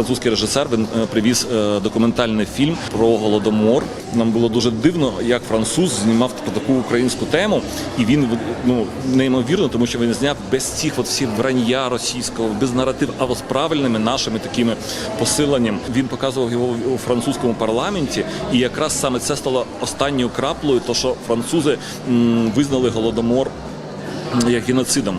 французький режисер. Він е, привіз е, документальний фільм про голодомор. Нам було дуже дивно, як француз знімав таку українську тему, і він ну неймовірно, тому що він зняв без цих от всіх вранья російського, без наратив, а з правильними нашими такими посиленням. Він показував його у французькому парламенті, і якраз саме це стало останньою краплею, то що французи визнали голодомор як геноцидом.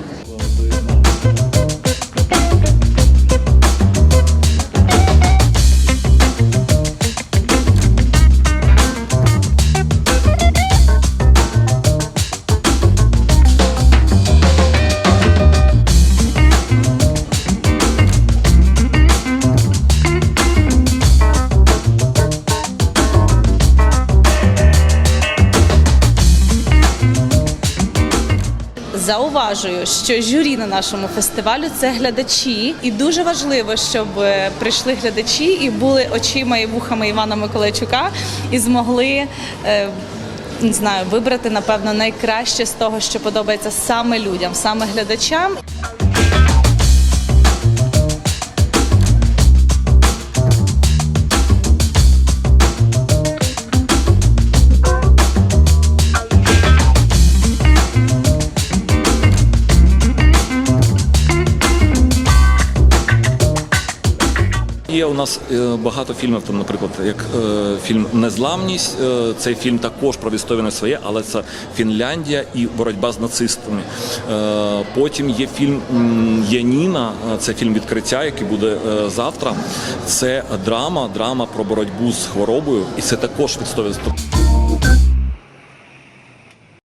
Зауважую, що журі на нашому фестивалю це глядачі, і дуже важливо, щоб е, прийшли глядачі і були очима і вухами Івана Миколайчука і змогли. е, Не знаю, вибрати напевно найкраще з того, що подобається саме людям, саме глядачам. Є у нас е, багато фільмів, там, наприклад, як е, фільм Незламність. Е, цей фільм також про відстоюване своє, але це Фінляндія і боротьба з нацистами. Потім є фільм Яніна, це фільм відкриття, який буде завтра. Це драма, драма про боротьбу з хворобою, і це також відстоюване.